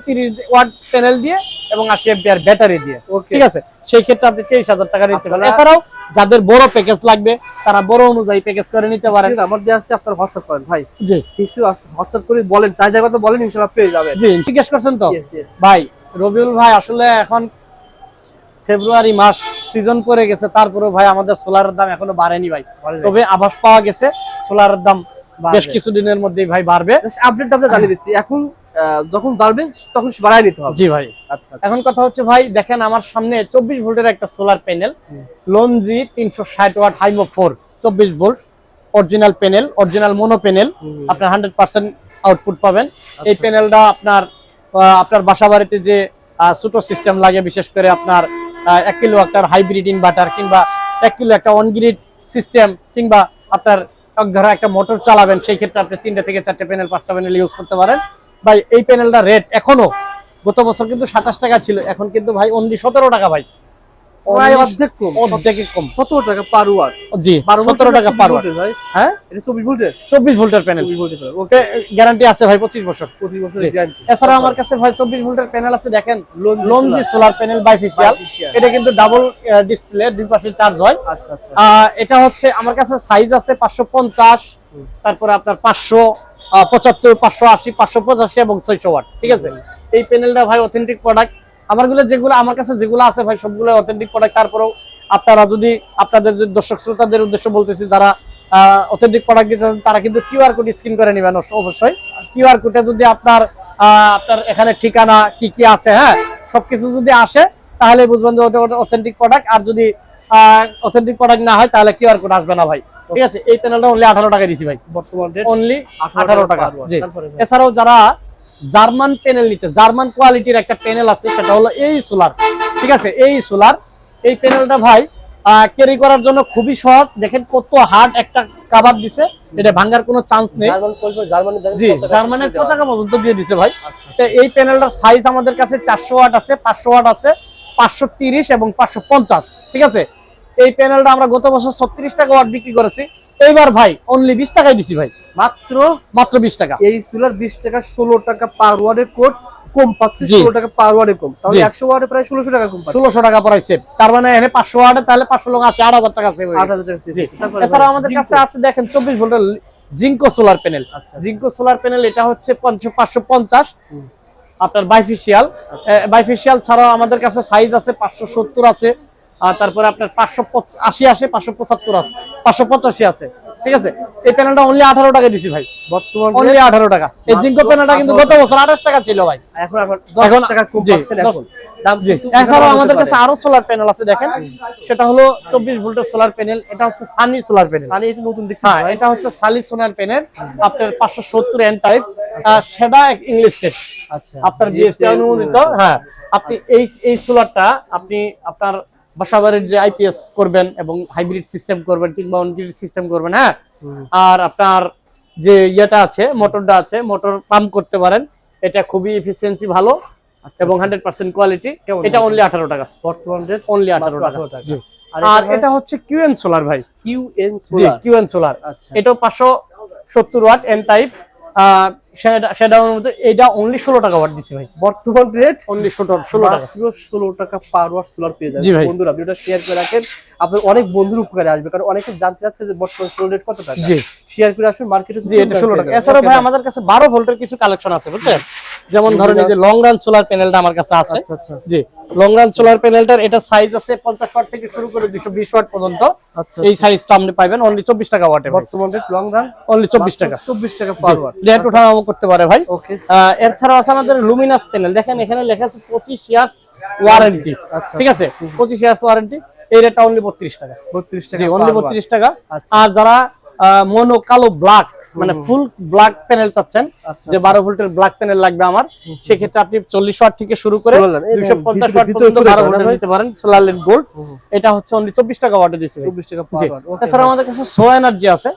ওয়াট প্যানেল দিয়ে এবং আশি এম্পিয়ার ব্যাটারি দিয়ে। ঠিক আছে? সেই ক্ষেত্রে আপনি তেইশ হাজার টাকা নিতে পারেন এছাড়াও যাদের বড় প্যাকেজ লাগবে তারা বড় অনুযায়ী প্যাকেজ করে নিতে পারেন। আমার দেওয়া আছে আপনার হোয়াটসঅ্যাপ করেন ভাই। জি। হিস্ট্রি হোয়াটসঅ্যাপ করে বলেন চাহিদার কথা বলেন ইনশাআল্লাহ পেয়ে যাবেন। জি জিজ্ঞেস করছেন তো? ভাই রবিউল ভাই আসলে এখন ফেব্রুয়ারি মাস সিজন পড়ে গেছে তারপরে ভাই আমাদের সোলারের দাম এখনও বাড়েনি ভাই। তবে আভাস পাওয়া গেছে সোলারের দাম বেশ। কিছুদিনের মধ্যেই ভাই বাড়বে আপডেট আমরা জানিয়ে দিচ্ছি এখন যখন বাড়বে তখন বাড়ায় নিতে হবে জি ভাই আচ্ছা আচ্ছা। এখন কথা হচ্ছে ভাই দেখেন আমার সামনে চব্বিশ ভোল্টের একটা সোলার প্যানেল। লনজি তিনশো ষাট ওয়াট হাইমো ফোর চব্বিশ volt original panel original mono panel আপনার হান্ড্রেড পার্সেন্ট আউটপুট পাবেন এই আচ্ছা। প্যানেলটা আপনার আপনার বাসা বাড়িতে যে ছোট সিস্টেম লাগে বিশেষ করে আপনার এক কিলো একটা হাইব্রিড ইনভার্টার কিংবা এক কিলো একটা অনগ্রিড সিস্টেম কিংবা আপনার ধরো একটা মোটর চালাবেন, সেই ক্ষেত্রে আপনি তিনটা থেকে চারটে প্যানেল পাঁচটা প্যানেল ইউজ করতে পারেন। ভাই, এই প্যানেলটা রেট এখনও গত বছর কিন্তু সাতাশ টাকা ছিল, এখন কিন্তু ভাই অনলি সতেরো টাকা ভাই। প্রায় অর্ধেক কম টাকা পার ওয়াট জি টাকা পার। ভাই। হ্যাঁ? এটা চব্বিশ ভোল্টের? চব্বিশ ভোল্টের প্যানেল ভোল্টের ওকে গ্যারান্টি আছে ভাই পঁচিশ বছর। গ্যারান্টি এছাড়া আমার কাছে ভাই ভোল্টের প্যানেল আছে দেখেন লঞ্জি সোলার প্যানেল বাইফিশিয়াল এটা কিন্তু ডাবল ডিসপ্লে দুই পাশে চার্জ হয়। আচ্ছা আচ্ছা। এটা হচ্ছে আমার কাছে সাইজ আছে পাঁচশো পঞ্চাশ তারপরে আপনার পাঁচশো পঁচাত্তর পাঁচশো আশি পাঁচশো পঁচাশি এবং ছয়শো ওয়াট ঠিক আছে? এই প্যানেলটা ভাই অথেন্টিক প্রোডাক্ট আমারগুলো যেগুলো আমার কাছে যেগুলো আছে ভাই সবগুলো অথেন্টিক প্রোডাক্ট তারপরেও আপনারা যদি আপনাদের যে দর্শক শ্রোতাদের উদ্দেশ্যে বলতেছি যারা অথেন্টিক প্রোডাক্ট দিতে তারা কিন্তু কিউআর কোড স্ক্যান করে নেবেন অবশ্যই। কিউআর কোডে যদি আপনার আপনার এখানে ঠিকানা কি কি আছে হ্যাঁ? সবকিছু যদি আসে তাহলে বুঝবেন যে ওটা অথেন্টিক প্রোডাক্ট আর যদি অথেন্টিক প্রোডাক্ট না হয় তাহলে কিউআর কোড আসবে না ভাই। ঠিক আছে? এই প্যানেলটা অনলি আঠারো টাকা দিছি ভাই। বর্তমান অনলি আঠারো টাকা? এছাড়াও যারা জার্মান প্যানেল নিচ্ছে জার্মান কোয়ালিটির একটা প্যানেল আছে সেটা হলো এই সোলার ঠিক আছে? এই সোলার এই প্যানেলটা ভাই ক্যারি করার জন্য খুবই সহজ। দেখেন কত হার্ড একটা কাভার দিছে। এটা ভাঙার কোনো চান্স নেই। জি কত টাকা জার্মানের পর্যন্ত দিয়ে দিছে ভাই? আচ্ছা তো এই প্যানেলটার সাইজ আমাদের কাছে চারশো ওয়াট আছে পাঁচশো ওয়াট আছে পাঁচশো তিরিশ এবং পাঁচশো পঞ্চাশ। ঠিক আছে? এই প্যানেলটা আমরা গত বছর ছত্রিশ টাকা ওয়াট বিক্রি করেছি। এইবার ভাই অনলি বিশ টাকায় দিছি ভাই। মাত্র? মাত্র বিশ টাকা। এই সোলার বিশ টাকা ষোলো টাকা পার ওয়ার্ডের কোড কম পাচ্ছে ষোলো টাকা পার ওয়ার্ডে কম। তাহলে একশো ওয়ার্ডে প্রায় ষোলোশো টাকা কম ষোলোশো টাকা তার মানে এখানে পাঁচশো তাহলে পাঁচশো লোক আছে আট হাজার টাকা আট হাজার ভাই, আমাদের কাছে আছে দেখেন চব্বিশ ভোল্টের জিঙ্কো সোলার প্যানেল আচ্ছা। জিঙ্কো সোলার প্যানেল এটা হচ্ছে পাঁচশো পঞ্চাশ। আপনার বাইফিশিয়াল বাইফিশিয়াল ছাড়াও আমাদের কাছে সাইজ আছে পাঁচশো সত্তর আছে। আর তারপরে আপনার পাঁচশো আশি আছে পাঁচশো পঁচাত্তর আছে পাঁচশো পঁচাশি আছে ঠিক আছে? এই প্যানেলটা অনলি আঠারো টাকা দিছি ভাই। বর্তমান অনলি আঠারো টাকা। এই জিঙ্কো প্যানেলটা কিন্তু গত বছর আঠাশ টাকা ছিল ভাই। এখন এছাড়াও আমাদের কাছে আরও সোলার প্যানেল আছে দেখেন। সেটা হলো চব্বিশ ভোল্টের সোলার প্যানেল এটা হচ্ছে সানি সোলার প্যানেল সানি এটা নতুন দেখতে হ্যাঁ এটা হচ্ছে সালি সোলার প্যানেল আপনার পাঁচশো সত্তর এন টাইপ সেটা ইংলিশ টেস্ট আচ্ছা। আপনার বিএসটি অনুমোদিত। হ্যাঁ আপনি এই এই সোলারটা আপনি আপনার বাসাবাড়ির যে আইপিএস করবেন এবং হাইব্রিড সিস্টেম করবেন কিংবা অনগ্রিড সিস্টেম করবেন হ্যাঁ? আর আপনার যে ইয়েটা আছে মোটরটা আছে মোটর পাম্প করতে পারেন। এটা খুবই এফিসিয়েন্সি ভালো এবং হান্ড্রেড পার্সেন্ট কোয়ালিটি আচ্ছা, এটা অনলি আঠারো টাকা। বর্তমান রেট অনলি আঠারো টাকা। 18 টাকা। জি। আর এটা হচ্ছে কিউএন সোলার ভাই। Q N G solar QN solar আচ্ছা। এটাও পাঁচশো সত্তর ওয়াট এন টাইপ সেটা মধ্যে এটা অনলি ষোলো টাকা ওয়াট দিচ্ছি ভাই। বর্তমান রেট অনলি ষোলো ষোলো টাকা। ষোলো টাকা পার ওয়াট সোলার পেয়ে যাবেন। বন্ধুরা ভিডিওটা শেয়ার করে রাখেন। আপনার অনেক বন্ধুর উপকারে আসবে কারণ অনেকে জানতে চাচ্ছে যে বর্তমান সোলার রেট কত টাকা। শেয়ার করে আসবেন মার্কেটে জি এটা ষোলো টাকা। এছাড়াও ভাই আমাদের কাছে বারো ভোল্টের কিছু কালেকশন আছে বুঝছেন? যেমন ধরেন এই যে লং রান সোলার প্যানেলটা আমার কাছে আছে। আচ্ছা আচ্ছা জি লং রান সোলার প্যানেলটার এটা সাইজ আছে পঞ্চাশ ওয়াট থেকে শুরু করে দুশো বিশ ওয়াট পর্যন্ত। আচ্ছা এই সাইজটা আপনি পাইবেন অনলি চব্বিশ টাকা ওয়াটে বর্তমান লং রান অনলি চব্বিশ টাকা। চব্বিশ টাকা পার ওয়াট রেট ওঠানামা করতে পারে ভাই। ওকে আহ, এছাড়াও আছে আমাদের লুমিনাস প্যানেল দেখেন এখানে লেখা আছে পঁচিশ ইয়ার্স ওয়ারেন্টি আচ্ছা। ঠিক আছে? পঁচিশ ইয়ার্স ওয়ারেন্টি এই রেটটা অনলি বত্রিশ টাকা। বত্রিশ টাকা জি অনলি watt। বত্রিশ টাকা। আচ্ছা। আর যারা মনো কালো ব্ল্যাক মানে ফুল ব্ল্যাক প্যানেল চাচ্ছেন আচ্ছা, যে বারো ভোল্টের ব্ল্যাক প্যানেল লাগবে আমার। সেক্ষেত্রে আপনি চল্লিশ ওয়াট থেকে শুরু করে দুশো পঞ্চাশ ওয়াট পর্যন্ত বারো ভোল্টের? নিতে পারেন সোলার লেট গোল্ড এটা হচ্ছে অনলি চব্বিশ টাকা ওয়াটে দিচ্ছে চব্বিশ টাকা ওয়াট এছাড়া আমাদের কাছে সো এনার্জি আছে।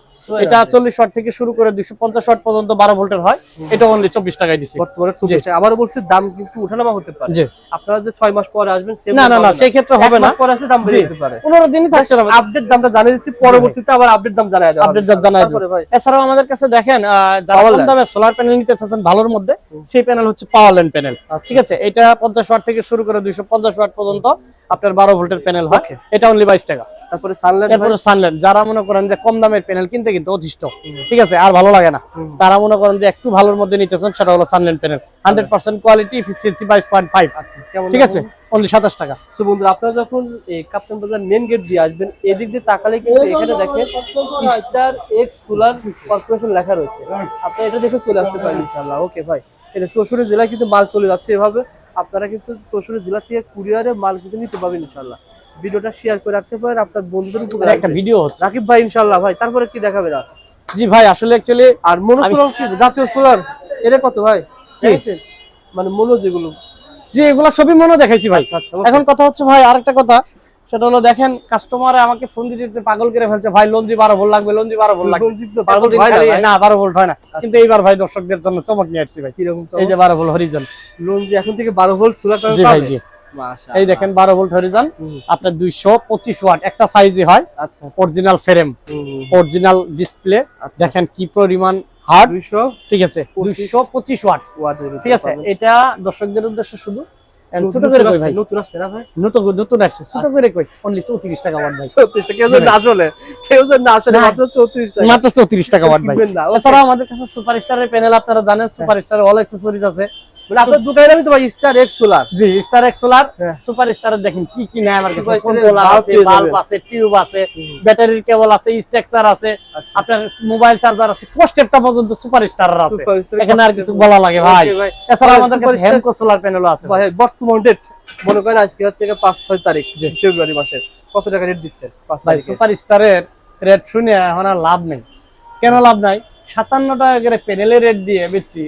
এটা চল্লিশ ওয়াট থেকে শুরু করে দুশো পঞ্চাশ ওয়াট পর্যন্ত বারো ভোল্টের হয়। এটা অনলি চব্বিশ টাকায় দিচ্ছে বর্তমানে আবারও বলছি দাম কিন্তু উঠানামা হতে পারে? আপনারা যে ছয় মাস পরে আসবেন না না না সেই ক্ষেত্রে হবে না। পরে আসলে দাম বেড়ে যেতে পারে। পনেরো দিনই থাকতে হবে। আপডেট দামটা জানিয়ে দিচ্ছি পরবর্তীতে আবার আপডেট দাম জানাই দেওয়া। আপডেট জানাই দেব। এছাড়াও আমাদের কাছে দেখেন যারা কম দামে সোলার প্যানেল নিতে চাচ্ছেন ভালোর মধ্যে সেই প্যানেল হচ্ছে পাওয়ার ল্যান্ড প্যানেল ঠিক আছে? এটা পঞ্চাশ ওয়াট থেকে শুরু করে দুইশো পঞ্চাশ ওয়াট পর্যন্ত আপনার বারো ভোল্টের প্যানেল হয়। এটা অনলি বাইশ টাকা। তারপরে সানলাইট সানল্যান্ড যারা মনে করেন যে কম দামের প্যানেল কিনতে কিন্তু অতিষ্ঠ। ঠিক আছে? আর ভালো লাগে না। তারা মনে করেন যে একটু ভালোর মধ্যে নিতেছেন সেটা হলো Sunland panel hundred percent quality efficiency বাইশ পয়েন্ট ফাইভ আচ্ছা কেমন ঠিক আছে? অনলি সাতাশ টাকা। সো বন্ধুরা আপনারা যখন এই কাপ্তান বাজার মেন গেট দিয়ে আসবেন এদিক দিয়ে তাকালে কিন্তু এখানে দেখেন স্টার এক্স সোলার কর্পোরেশন লেখা রয়েছে। আপনারা এটা দেখে চলে আসতে পারেন ইনশাআল্লাহ। ওকে ভাই। এটা চৌষট্টি জেলায় কিন্তু মাল চলে যাচ্ছে এভাবে। আপনারা কিন্তু চৌষট্টি জেলা থেকে কুরিয়ারে মাল কিন্তু নিতে পারবেন ইনশাআল্লাহ। ভিডিওটা শেয়ার করে রাখতে পারেন আপনার বন্ধুদের উপকার একটা ভিডিও হচ্ছে। রাকিব ভাই ইনশাআল্লাহ ভাই তারপরে কি দেখাবে না জি ভাই আসলে অ্যাকচুয়ালি আর মনো কি? জাতীয় সোলার এটা কত ভাই? মানে মনো যেগুলো যে এগুলা সবই মনে দেখাইছি ভাই। আচ্ছা আচ্ছা। এখন কথা হচ্ছে ভাই আরেকটা কথা সেটা হলো দেখেন কাস্টমার আমাকে ফোন দিতে পাগল করে ফেলছে ভাই লঞ্জি বারো ভোল্ট লাগবে লঞ্জি বারো ভোল্ট লাগবে। না বারো ভোল্ট হয় না। কিন্তু এইবার ভাই দর্শকদের জন্য চমক নিয়ে আসছি ভাই। কীরকম এই যে বারো ভোল্ট হরিজন। যে এখন থেকে বারো ভোল্ট সোলার জি ভাই জি। এই দেখেন বারো ভোল্ট হরিজন আপনার দুইশো পঁচিশ ওয়াট একটা সাইজে হয়। আচ্ছা আচ্ছা। অরিজিনাল ফ্রেম অরিজিনাল ডিসপ্লে আচ্ছা, দেখেন কি পরিমাণ হার্ড 200 ঠিক আছে দুইশো পঁচিশ ওয়াট। ঠিক আছে এটা দর্শকদের উদ্দেশ্যে শুধু। নতুন ছোট করে কই ভাই? নতুন আসছে না ভাই? নতুন নতুন আসছে ছোট করে কই? অনলি চৌত্রিশ টাকা ওয়াট ভাই। 34 টা কেউ যেন না আসলে কেউ যেন আসলে মাত্র 34 টাকা। মাত্র ওয়াট ভাই। আমাদের কাছে সুপারস্টারের প্যানেল আপনারা জানেন সুপারস্টারের অল অ্যাক্সেসরিজ আছে। মানে আপনার দোকানে আমি স্টার এক্স সোলার জি স্টার এক্স সোলার হ্যাঁ। সুপার স্টারের দেখেন কি কি নেয় আমার কাছে। কন্ট্রোলার আছে বাল্ব আছে টিউব আছে ব্যাটারির কেবল আছে স্ট্রাকচার আছে আচ্ছা। আপনার মোবাইল চার্জার আছে কোস্টেপটা পর্যন্ত সুপার স্টারের আছে এখানে আর কিছু বলা লাগে ভাই। এছাড়া আমাদের কাছে হেমকো সোলার প্যানেলও আছে ভাই বর্তমান ডেট মনে করেন আজকে হচ্ছে গিয়ে পাঁচ ছয় তারিখ ফেব্রুয়ারি মাসের। কত টাকা রেট দিচ্ছেন সুপার স্টারের রেট শুনে এখন আর লাভ নেই। কেন লাভ নাই? সাতান্ন টাকা করে প্যানেলের রেট দিয়ে বেচছি।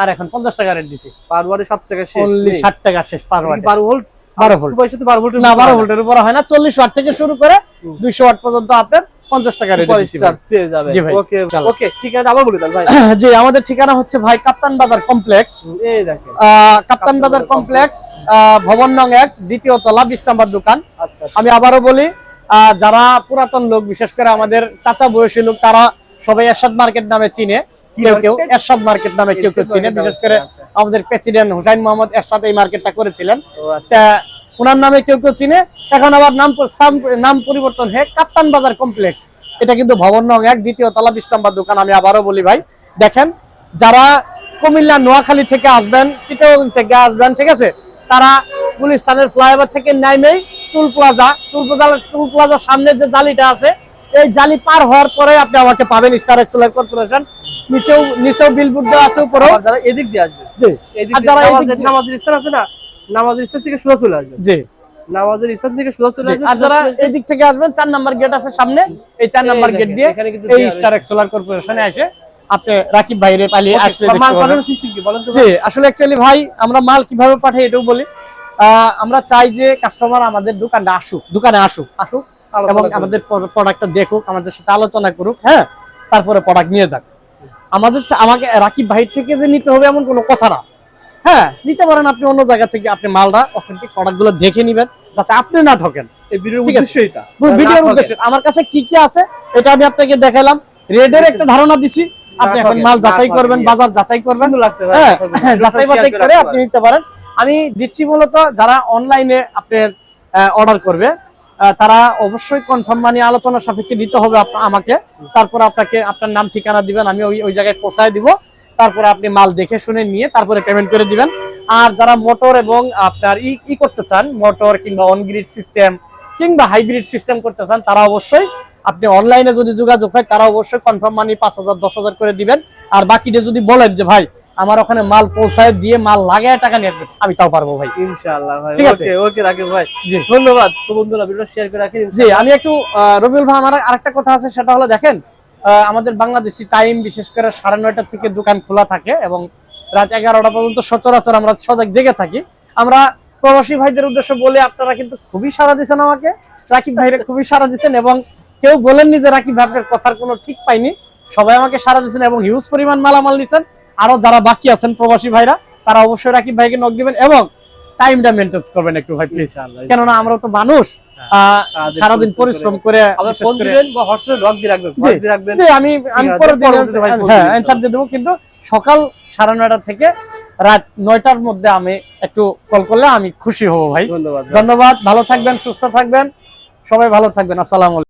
আর এখন পঞ্চাশ টাকা রেট দিছি। পার ওয়ার্ডে সাত টাকা শেষ অনলি ষাট টাকা শেষ পার ওয়াটে। ভোল্ট বারো ভোল্ট সুপার সাথে বারো ভোল্টের না বারো ভোল্টের উপর হয় না চল্লিশ ওয়াট থেকে শুরু করে দুইশো ওয়াট পর্যন্ত আপনার পঞ্চাশ টাকা রেট সুপার দিচ্ছি স্টার পেয়ে যাবে ওকে ওকে ঠিক আবার বলে দেন ভাই। <coughs> জি আমাদের ঠিকানা হচ্ছে ভাই কাপ্তান বাজার কমপ্লেক্স। এই দেখেন। কাপ্তান বাজার কমপ্লেক্স ভবন নং এক দ্বিতীয় তলা বিশ নাম্বার দোকান। আচ্ছা আমি আবারও বলি যারা পুরাতন লোক বিশেষ করে আমাদের চাচা বয়সী লোক তারা সবাই এরশাদ মার্কেট নামে চিনে। কেউ কেউ এরশাদ মার্কেট নামে কেউ কেউ চিনে বিশেষ করে আচ্ছা। আমাদের প্রেসিডেন্ট হুসাইন মোহাম্মদ এরশাদ এই মার্কেটটা করেছিলেন। ও আচ্ছা। ওনার নামে কেউ কেউ চিনে এখন আবার নাম নাম পরিবর্তন হয়ে কাপ্তান বাজার কমপ্লেক্স এটা কিন্তু ভবন নং এক দ্বিতীয় তলা বিশ নম্বর দোকান আমি আবারও বলি ভাই। দেখেন যারা কুমিল্লা নোয়াখালী থেকে আসবেন চিটাগং থেকে আসবেন ঠিক আছে? তারা গুলিস্তানের ফ্লাইওভার থেকে নাইমেই টুল প্লাজা টুল প্লাজা টুল প্লাজার সামনে যে জালিটা আছে এই জালি পার হওয়ার পরে আপনি আমাকে পাবেন স্টার এক্সেলার কর্পোরেশন নিচেও নিচেও বিলবোর্ড দেওয়া আছে উপরেও। যারা এদিক দিয়ে আসবে। জি। আর যারা এদিক নামাজের নামাজের স্থান আছে না নামাজের স্থান থেকে সোজা চলে আসবে। জি। নামাজের স্থান থেকে সোজা চলে আসবে। আর যারা এই দিক থেকে আসবেন চার নাম্বার গেট আছে সামনে। এই চার নাম্বার গেট দিয়ে এই স্টার সোলার কর্পোরেশনে এসে আপনি রাকিব ভাইরে পালিয়ে আসলে মাল পাঠানোর সিস্টেম কি বলেন তো জি আসলে অ্যাকচুয়ালি ভাই আমরা মাল কীভাবে পাঠাই এটাও বলি। আহ, আমরা চাই যে কাস্টমার আমাদের দোকানে আসুক দোকানে আসুক আসুক। এবং আমাদের প্রোডাক্টটা দেখুক আমাদের সাথে আলোচনা করুক হ্যাঁ? তারপরে প্রোডাক্ট নিয়ে যাক। আমাদের আমাকে রাকিব ভাই থেকে যে নিতে হবে এমন কোনো কথা না। হ্যাঁ নিতে পারেন আপনি অন্য জায়গা থেকে আপনি মালটা অথেন্টিক প্রোডাক্টগুলো দেখে নেবেন যাতে আপনি না ঠকেন। এই ভিডিওর। উদ্দেশ্য এটা। ভিডিওর উদ্দেশ্যে আমার কাছে কি কি আছে এটা আমি আপনাকে দেখালাম। রেডের একটা ধারণা দিছি। আপনি এখন মাল যাচাই করবেন বাজার যাচাই করবেন। লাগছে হ্যাঁ যাচাই বাছাই করে আপনি নিতে পারেন। আমি দিচ্ছি মূলত যারা অনলাইনে আপনার অর্ডার করবে তারা অবশ্যই কনফার্ম মানে আলোচনা সাপেক্ষে দিতে হবে আমাকে। তারপর আপনাকে আপনার নাম, ঠিকানা দিবেন, আমি ওই ওই জায়গায় পৌঁছায় দিব। তারপরে আপনি মাল দেখে শুনে নিয়ে তারপরে পেমেন্ট করে দিবেন। আর যারা মোটর এবং আপনার ই ই করতে চান মোটর কিংবা অনগ্রিড সিস্টেম কিংবা হাইব্রিড সিস্টেম করতে চান, তারা অবশ্যই আপনি অনলাইনে যদি যোগাযোগ হয়, তারা অবশ্যই কনফার্ম মানি পাঁচ হাজার, দশ হাজার করে দিবেন। আর বাকিটা যদি বলেন যে, ভাই আমার ওখানে মাল পৌঁছায় দিয়ে মাল লাগায় টাকা নিয়ে আসবেন আমি তাও পারব ভাই। ইনশাআল্লাহ ভাই ঠিক আছে। ওকে ওকে রাকিব ভাই জি। ধন্যবাদ। বন্ধুরা ভিডিও শেয়ার করে রাখেন জি আমি একটু রবিউল ভাই আমার আরেকটা কথা আছে সেটা হলো দেখেন আমাদের বাংলাদেশি টাইম বিশেষ করে সাড়ে নয়টা থেকে দোকান খোলা থাকে এবং রাত এগারোটা পর্যন্ত সচরাচর আমরা সজাগ জেগে থাকি। আমরা প্রবাসী ভাইদের উদ্দেশ্য বলে আপনারা কিন্তু খুবই সাড়া দিচ্ছেন আমাকে। রাকিব ভাইরা খুবই সাড়া দিচ্ছেন এবং কেউ বলেননি যে রাকিব ভাই আপনার কথার কোনো ঠিক পাইনি। সবাই আমাকে সাড়া দিচ্ছেন এবং হিউজ পরিমাণ মালামাল নিচ্ছেন আরও যারা বাকি আছেন প্রবাসী ভাইরা তারা অবশ্যই রাকিব ভাইকে নক দিবেন এবং টাইমটা মেনটেন করবেন একটু ভাই প্লিজ। কেননা আমরা তো মানুষ সারাদিন সারাদিন পরিশ্রম করে আমি আমি ভাই হ্যাঁ অ্যান্সার দিয়ে দেবো কিন্তু সকাল সাড়ে নয়টা থেকে রাত নয়টার মধ্যে আমি একটু কল করলে আমি খুশি হব ভাই। ধন্যবাদ। ধন্যবাদ ভালো থাকবেন সুস্থ থাকবেন সবাই ভালো থাকবেন আসসালামু আলাইকুম।